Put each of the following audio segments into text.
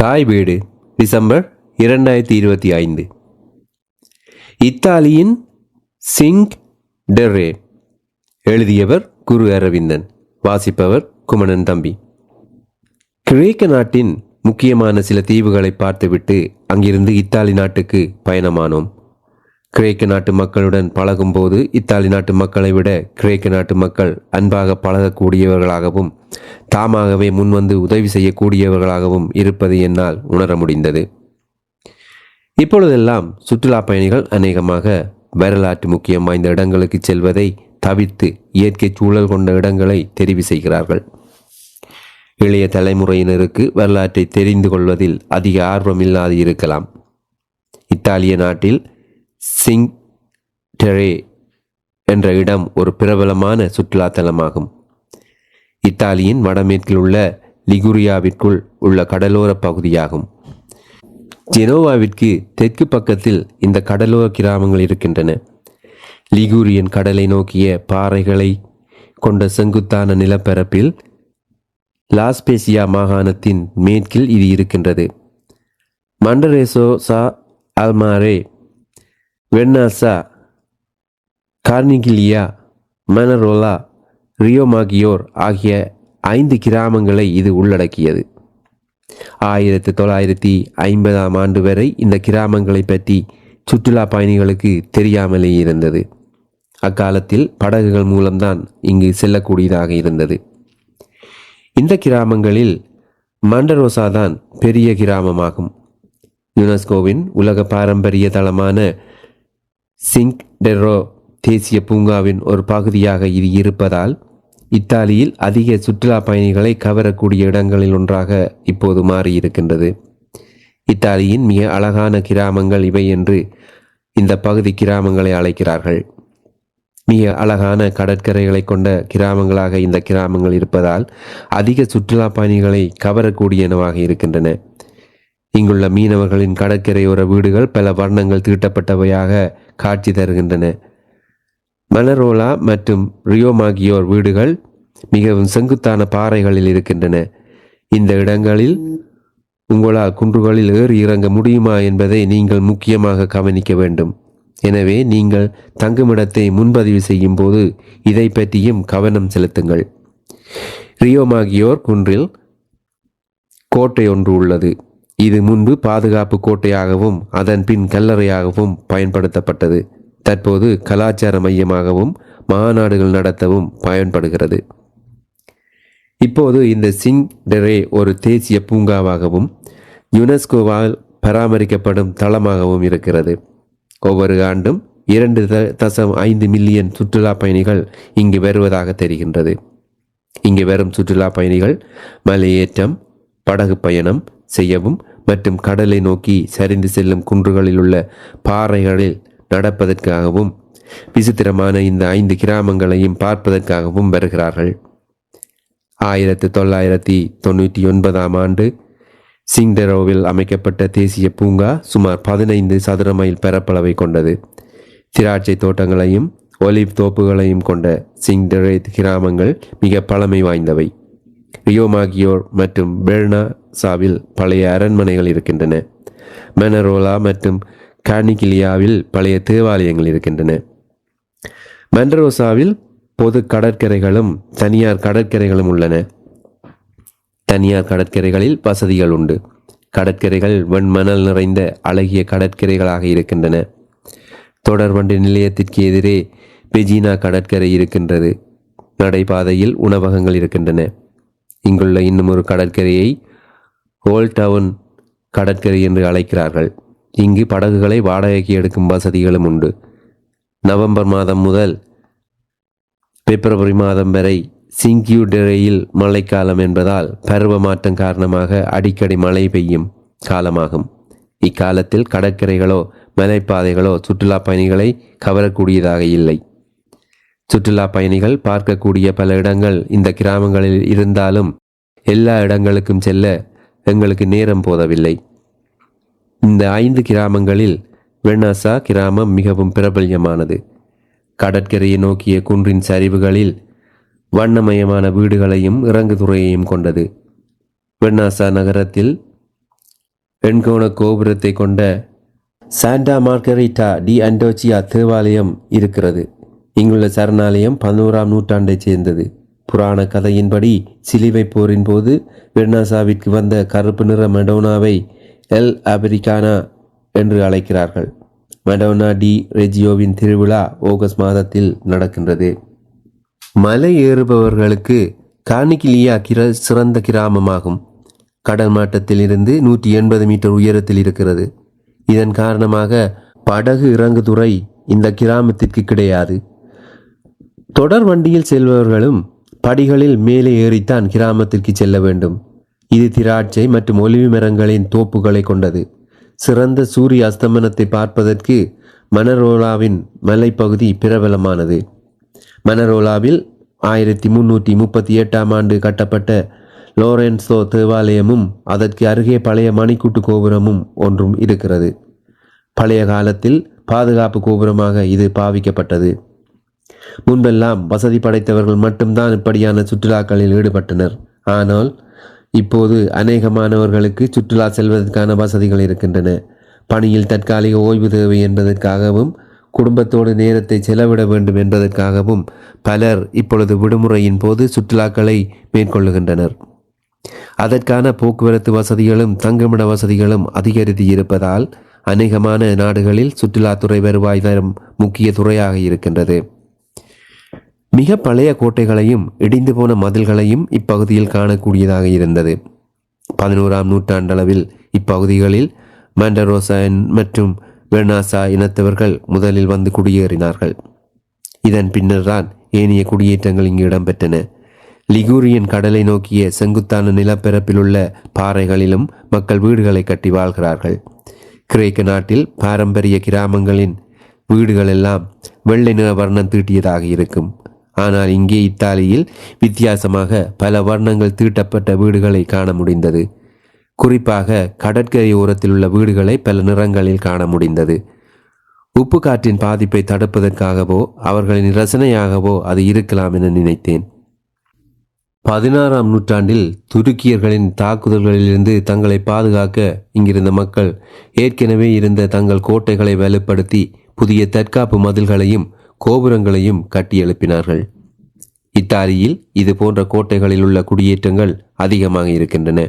தாய் வீடு டிசம்பர் இரண்டாயிரத்தி இருபத்தி ஐந்து. இத்தாலியின் சிங் டெர்ரே எழுதியவர் குரு அரவிந்தன் வாசிப்பவர் குமணன் தம்பி. கிரேக்க நாட்டின் முக்கியமான சில தீவுகளை பார்த்துவிட்டு அங்கிருந்து இத்தாலி நாட்டுக்கு பயணமானோம். கிரேக்க நாட்டு மக்களுடன் பழகும்போது இத்தாலி நாட்டு மக்களை விட கிரேக்க நாட்டு மக்கள் அன்பாக பழகக்கூடியவர்களாகவும் தாமாகவே முன்வந்து உதவி செய்யக்கூடியவர்களாகவும் இருப்பது என்னால் உணர முடிந்தது. இப்பொழுதெல்லாம் சுற்றுலா பயணிகள் அநேகமாக வரலாற்று முக்கியம் வாய்ந்த இடங்களுக்கு செல்வதை தவிர்த்து இயற்கை சூழல் கொண்ட இடங்களை தெரிவு செய்கிறார்கள். இளைய தலைமுறையினருக்கு வரலாற்றை தெரிந்து கொள்வதில் அதிக ஆர்வம் இல்லாது இருக்கலாம். இத்தாலிய நாட்டில் சிங் டெரே என்ற இடம் ஒரு பிரபலமான சுற்றுலாத்தலமாகும் இத்தாலியின் வடமேற்கில் உள்ள லிகுரியாவிற்குள் உள்ள கடலோர பகுதியாகும். ஜெனோவாவிற்கு தெற்கு பக்கத்தில் இந்த கடலோர கிராமங்கள் இருக்கின்றன. லிகூரியன் கடலை நோக்கிய பாறைகளை கொண்ட செங்குத்தான நிலப்பரப்பில் லாஸ்பேசியா மாகாணத்தின் மேற்கில் இது இருக்கின்றது. மண்டரேசோ சா அல்மாரே வென்னாசா கார்னிகிலியா மனரோலா ரியோமாகியோர் ஆகிய ஐந்து கிராமங்களை இது உள்ளடக்கியது. ஆயிரத்தி தொள்ளாயிரத்தி ஐம்பதாம் ஆண்டு வரை இந்த கிராமங்களை பற்றி சுற்றுலா பயணிகளுக்கு தெரியாமலே இருந்தது. அக்காலத்தில் படகுகள் மூலம்தான் இங்கு செல்லக்கூடியதாக இருந்தது. இந்த கிராமங்களில் மண்டரோசா தான் பெரிய கிராமமாகும். யுனெஸ்கோவின் உலக பாரம்பரிய தளமான சிங்க் டெரோ தேசிய பூங்காவின் ஒரு பகுதியாக இது இருப்பதால் இத்தாலியில் அதிக சுற்றுலா பயணிகளை கவரக்கூடிய இடங்களில் ஒன்றாக இப்போது மாறியிருக்கின்றது. இத்தாலியின் மிக அழகான கிராமங்கள் இவை என்று இந்த பகுதி கிராமங்களை அழைக்கிறார்கள். மிக அழகான கடற்கரைகளை கொண்ட கிராமங்களாக இந்த கிராமங்கள் இருப்பதால் அதிக சுற்றுலா பயணிகளை கவரக்கூடியனவாக இருக்கின்றன. இங்குள்ள மீனவர்களின் கடற்கரையோர வீடுகள் பல வர்ணங்கள் தீட்டப்பட்டவையாக காட்சி தருகின்றன. மலரோலா மற்றும் ரியோமாகியோர் வீடுகள் மிகவும் செங்குத்தான பாறைகளில் இருக்கின்றன. இந்த இடங்களில் உங்களால் குன்றுகளில் ஏறி இறங்க முடியுமா என்பதை நீங்கள் முக்கியமாக கவனிக்க வேண்டும். எனவே நீங்கள் தங்குமிடத்தை முன்பதிவு செய்யும் போது இதை பற்றியும் கவனம் செலுத்துங்கள். ரியோமாகியோர் குன்றில் கோட்டை ஒன்று உள்ளது. இது முன்பு பாதுகாப்பு கோட்டையாகவும் அதன் பின் கல்லறையாகவும் பயன்படுத்தப்பட்டது. தற்போது கலாச்சார மையமாகவும் மாநாடுகள் நடத்தவும் பயன்படுகிறது. இப்போது இந்த சிங் டெரே ஒரு தேசிய பூங்காவாகவும் யுனெஸ்கோவால் பராமரிக்கப்படும் தளமாகவும் இருக்கிறது. ஒவ்வொரு ஆண்டும் இரண்டு த- தசம் ஐந்து மில்லியன் சுற்றுலா பயணிகள் இங்கு வருவதாக தெரிகின்றது. இங்கு வரும் சுற்றுலா பயணிகள் மலையேற்றம் படகு பயணம் செய்யவும் மற்றும் கடலை நோக்கி சரிந்து செல்லும் குன்றுகளில் உள்ள பாறைகளில் நடப்பதற்காகவும் விசித்திரமான இந்த ஐந்து கிராமங்களையும் பார்ப்பதற்காகவும் வருகிறார்கள். ஆயிரத்தி தொள்ளாயிரத்தி தொண்ணூற்றி ஒன்பதாம் ஆண்டு சிங்டரோவில் அமைக்கப்பட்ட தேசிய பூங்கா சுமார் பதினைந்து சதுர மைல் பரப்பளவை கொண்டது. திராட்சை தோட்டங்களையும் ஒலிவ் தோப்புகளையும் கொண்ட சிங்டரே கிராமங்கள் மிக பழமை வாய்ந்தவை. ரியோமாகியோர் மற்றும் பெர்னாசாவில் பழைய அரண்மனைகள் இருக்கின்றன. மெனரோலா மற்றும் கானிகிலியாவில் பழைய தேவாலயங்கள் இருக்கின்றன. மண்டரோசாவில் பொது கடற்கரைகளும் தனியார் கடற்கரைகளும் உள்ளன. தனியார் கடற்கரைகளில் வசதிகள் உண்டு. கடற்கரைகள் வெண்மணல் நிறைந்த அழகிய கடற்கரைகளாக இருக்கின்றன. தொடர்வண்டி நிலையத்திற்கு எதிரே பெஜினா கடற்கரை இருக்கின்றது. நடைபாதையில் உணவகங்கள் இருக்கின்றன. இங்குள்ள இன்னும் ஒரு கடற்கரையை ஓல்ட் டவுன் கடற்கரை என்று அழைக்கிறார்கள். இங்கு படகுகளை வாடகைக்கு எடுக்கும் வசதிகளும் உண்டு. நவம்பர் மாதம் முதல் பிப்ரவரி மாதம் வரை சிங்கியூடரையில் மழைக்காலம் என்பதால் பருவ மாற்றம் காரணமாக அடிக்கடி மழை பெய்யும் காலமாகும். இக்காலத்தில் கடற்கரைகளோ மலைப்பாதைகளோ சுற்றுலா பயணிகளை கவரக்கூடியதாக இல்லை. சுற்றுலா பயணிகள் பார்க்கக்கூடிய பல இடங்கள் இந்த கிராமங்களில் இருந்தாலும் எல்லா இடங்களுக்கும் செல்ல எங்களுக்கு நேரம் போதவில்லை. இந்த ஐந்து கிராமங்களில் வெண்ணாசா கிராமம் மிகவும் பிரபல்யமானது. கடற்கரையை நோக்கிய குன்றின் சரிவுகளில் வண்ணமயமான வீடுகளையும் இறங்குதுறையையும் கொண்டது. வெண்ணாசா நகரத்தில் வெண்கோண கோபுரத்தை கொண்ட சாண்டா மார்கரிட்டா டி அண்டோச்சியா தேவாலயம் இருக்கிறது. இங்குள்ள சரணாலயம் பதினோராம் நூற்றாண்டைச் சேர்ந்தது. புராண கதையின்படி சிலுவை போரின் போது வெர்னாசாவிற்கு வந்த கருப்பு நிற மெடோனாவை எல் அமெரிக்கானா என்று அழைக்கிறார்கள். மெடோனா டி ரெஜியோவின் திருவிழா ஆகஸ்ட் மாதத்தில் நடக்கின்றது. மலை ஏறுபவர்களுக்கு காணிக்கிலியா கிர சிறந்த கிராமமாகும். கடல் மாட்டத்தில் இருந்து நூற்றி எண்பது மீட்டர் உயரத்தில் இருக்கிறது. இதன் காரணமாக படகு இறங்குதுறை இந்த கிராமத்திற்கு கிடையாது. தொடர் வண்டியில் செல்பவர்களும் படிகளில் மேலே ஏறித்தான் கிராமத்திற்கு செல்ல வேண்டும். இது திராட்சை மற்றும் ஒலிவு மரங்களின் தோப்புகளை கொண்டது. சிறந்த சூரிய அஸ்தமனத்தை பார்ப்பதற்கு மனரோலாவின் மலைப்பகுதி பிரபலமானது. மனரோலாவில் ஆயிரத்தி முன்னூற்றி முப்பத்தி எட்டாம் ஆண்டு கட்டப்பட்ட லோரென்சோ தேவாலயமும் அதற்கு அருகே பழைய மணிக்கூட்டு கோபுரமும் ஒன்றும் இருக்கிறது. பழைய காலத்தில் பாதுகாப்பு கோபுரமாக இது பாவிக்கப்பட்டது. முன்பெல்லாம் வசதி படைத்தவர்கள் மட்டும்தான் இப்படியான சுற்றுலாக்களில் ஈடுபட்டனர். ஆனால் இப்போது அநேகமானவர்களுக்கு சுற்றுலா செல்வதற்கான வசதிகள் இருக்கின்றன. பணியில் தற்காலிக ஓய்வு தேவை என்பதற்காகவும் குடும்பத்தோடு நேரத்தை செலவிட வேண்டும் என்பதற்காகவும் பலர் இப்பொழுது விடுமுறையின் போது சுற்றுலாக்களை மேற்கொள்ளுகின்றனர். அதற்கான போக்குவரத்து வசதிகளும் தங்குமிட வசதிகளும் அதிகரித்து இருப்பதால் அநேகமான நாடுகளில் சுற்றுலாத்துறை வருவாய் தரும் முக்கிய துறையாக இருக்கின்றது. மிக பழைய கோட்டைகளையும் இடிந்து போன மதில்களையும் இப்பகுதியில் காணக்கூடியதாக இருந்தது. பதினோராம் நூற்றாண்டளவில் இப்பகுதிகளில் மண்டரோசா மற்றும் வெர்னாசா இனத்தவர்கள் முதலில் வந்து குடியேறினார்கள். இதன் பின்னர்தான் ஏனைய குடியேற்றங்கள் இங்கு இடம்பெற்றன. லிகூரியன் கடலை நோக்கிய செங்குத்தான நிலப்பரப்பில் உள்ள பாறைகளிலும் மக்கள் வீடுகளை கட்டி வாழ்கிறார்கள். கிரேக்க நாட்டில் பாரம்பரிய கிராமங்களின் வீடுகள் எல்லாம் வெள்ளை நிற வர்ணம் தீட்டியதாக இருக்கும். ஆனால் இங்கே இத்தாலியில் வித்தியாசமாக பல வர்ணங்கள் தீட்டப்பட்ட வீடுகளை காண முடிந்தது. குறிப்பாக கடற்கரை ஓரத்தில் உள்ள வீடுகளை பல நிறங்களில் காண முடிந்தது. உப்பு காற்றின் பாதிப்பை தடுப்பதற்காகவோ அவர்களின் ரசனையாகவோ அது இருக்கலாம் என நினைத்தேன். பதினாறாம் நூற்றாண்டில் துருக்கியர்களின் தாக்குதல்களிலிருந்து தங்களை பாதுகாக்க இங்கிருந்த மக்கள் ஏற்கனவே இருந்த தங்கள் கோட்டைகளை வலுப்படுத்தி புதிய தற்காப்பு மதில்களையும் கோபுரங்களையும் கட்டி எழுப்பினார்கள். இத்தாலியில் இது போன்ற கோட்டைகளில் உள்ள குடியேற்றங்கள் அதிகமாக இருக்கின்றன.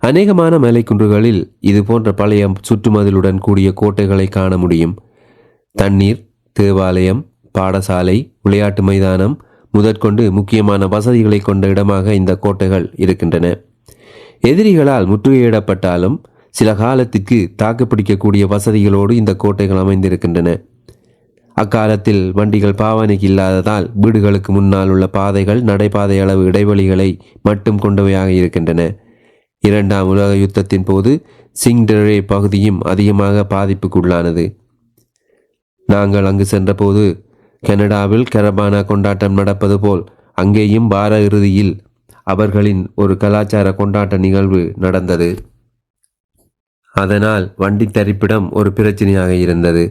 அநேகமான மலைக்குன்றுகளில் இது போன்ற பழைய சுற்றுமதிலுடன் கூடிய கோட்டைகளை காண முடியும். தண்ணீர் தேவாலயம் பாடசாலை விளையாட்டு மைதானம் முதற்கொண்டு முக்கியமான வசதிகளை கொண்ட இடமாக இந்த கோட்டைகள் இருக்கின்றன. எதிரிகளால் முற்றுகையிடப்பட்டாலும் சில காலத்திற்கு தாக்குப்பிடிக்கக்கூடிய வசதிகளோடு இந்த கோட்டைகள் அமைந்திருக்கின்றன. அக்காலத்தில் வண்டிகள் பாவனைக்கு இல்லாததால் வீடுகளுக்கு முன்னால் உள்ள பாதைகள் நடைபாதை அளவு இடைவெளிகளை மட்டும் கொண்டவையாக இருக்கின்றன. இரண்டாம் உலக யுத்தத்தின் போது சிங்டரே பகுதியும் அதிகமாக பாதிப்புக்குள்ளானது. நாங்கள் அங்கு சென்றபோது கனடாவில் கரபானா கொண்டாட்டம் நடப்பது போல் அங்கேயும் வார இறுதியில் அவர்களின் ஒரு கலாச்சார கொண்டாட்ட நிகழ்வு நடந்தது. அதனால் வண்டி தரிப்பிடம் ஒரு பிரச்சனையாக இருந்தது.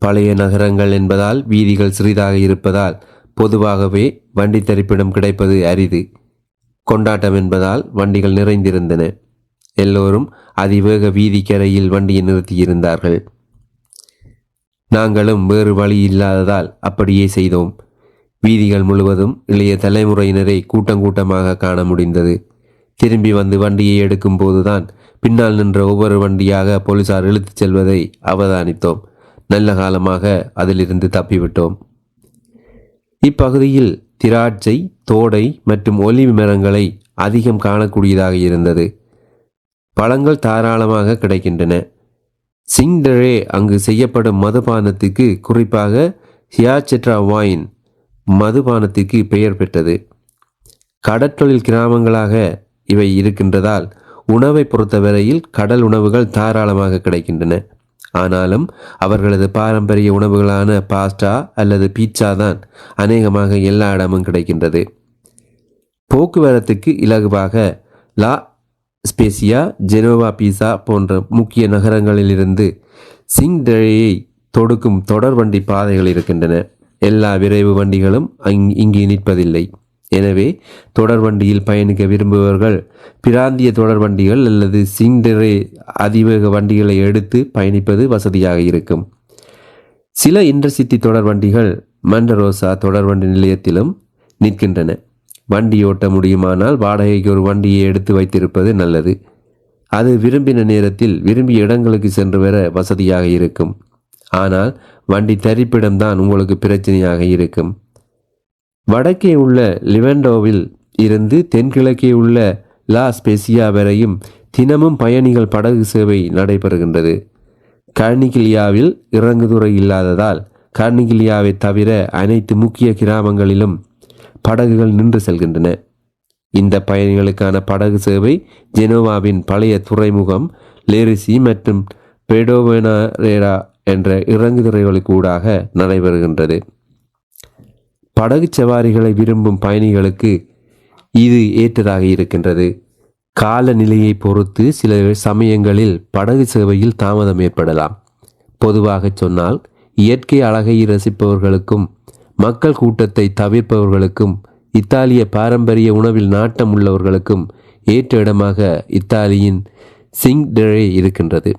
பழைய நகரங்கள் என்பதால் வீதிகள் சிறிதாக இருப்பதால் பொதுவாகவே வண்டி தரிப்பிடம் கிடைப்பது அரிது. கொண்டாட்டம் என்பதால் வண்டிகள் நிறைந்திருந்தன. எல்லோரும் அதிவேக வீதிக்கரையில் வண்டியை நிறுத்தியிருந்தார்கள். நாங்களும் வேறு வழி இல்லாததால் அப்படியே செய்தோம். வீதிகள் முழுவதும் இளைய தலைமுறையினரை கூட்டங்கூட்டமாக காண முடிந்தது. திரும்பி வந்து வண்டியை எடுக்கும்போதுதான் பின்னால் நின்ற ஒவ்வொரு வண்டியாக போலீசார் இழுத்துச் செல்வதை அவதானித்தோம். நல்ல காலமாக அதிலிருந்து தப்பிவிட்டோம். இப்பகுதியில் திராட்சை தோடை மற்றும் ஒலிவு மரங்களை அதிகம் காணக்கூடியதாக இருந்தது. பழங்கள் தாராளமாக கிடைக்கின்றன. சிங்டரே அங்கு செய்யப்படும் மதுபானத்துக்கு குறிப்பாக ஹியாச்செட்ரா வாயின் மதுபானத்துக்கு பெயர் பெற்றது. கடற்றொழில் கிராமங்களாக இவை இருக்கின்றதால் உணவை பொறுத்தவரையில் கடல் உணவுகள் தாராளமாக கிடைக்கின்றன. ஆனாலும் அவர்களது பாரம்பரிய உணவுகளான பாஸ்டா அல்லது பீட்சா தான் அநேகமாக எல்லா இடமும் கிடைக்கின்றது. போக்குவரத்துக்கு இலகுவாக லா ஸ்பேசியா ஜெனோவா பீசா போன்ற முக்கிய நகரங்களிலிருந்து சிங்டழையை தொடுக்கும் தொடர் வண்டி பாதைகள் இருக்கின்றன. எல்லா விரைவு வண்டிகளும் அங் இங்கே நிற்பதில்லை. எனவே தொடர்வண்டியில் பயணிக்க விரும்புபவர்கள் பிராந்திய தொடர்வண்டிகள் அல்லது சிங்டரே அதிவேக வண்டிகளை எடுத்து பயணிப்பது வசதியாக இருக்கும். சில இன்டர்சிட்டி தொடர்வண்டிகள் மண்டரோசா தொடர்வண்டி நிலையத்திலும் நிற்கின்றன. வண்டி ஓட்ட முடியுமானால் வாடகைக்கு ஒரு வண்டியை எடுத்து வைத்திருப்பது நல்லது. அது விரும்பின நேரத்தில் விரும்பிய இடங்களுக்கு சென்று வர வசதியாக இருக்கும். ஆனால் வண்டி தரிப்பிடம்தான் உங்களுக்கு பிரச்சனையாக இருக்கும். வடக்கே உள்ள லிவெண்டோவில் இருந்து தென்கிழக்கே உள்ள லா ஸ்பெசியா வரையும் தினமும் பயணிகள் படகு சேவை நடைபெறுகின்றது. கர்னிகிலியாவில் இறங்குதுறை இல்லாததால் கர்னிகிலியாவை தவிர அனைத்து முக்கிய கிராமங்களிலும் படகுகள் நின்று செல்கின்றன. இந்த பயணிகளுக்கான படகு சேவை ஜெனோவாவின் பழைய துறைமுகம் லேரிசி மற்றும் பெடோவெனரேரா என்ற இறங்குதுறைகளுக்கு ஊடாக நடைபெறுகின்றது. படகு சவாரிகளை விரும்பும் பயணிகளுக்கு இது ஏற்றதாக இருக்கின்றது. காலநிலையை பொறுத்து சில சமயங்களில் படகு சேவையில் தாமதம் ஏற்படலாம். பொதுவாக சொன்னால் இயற்கை அழகை ரசிப்பவர்களுக்கும் மக்கள் கூட்டத்தை தவிர்ப்பவர்களுக்கும் இத்தாலிய பாரம்பரிய உணவில் நாட்டம் உள்ளவர்களுக்கும் ஏற்ற இடமாக இத்தாலியின் சிங் டெரே இருக்கின்றது.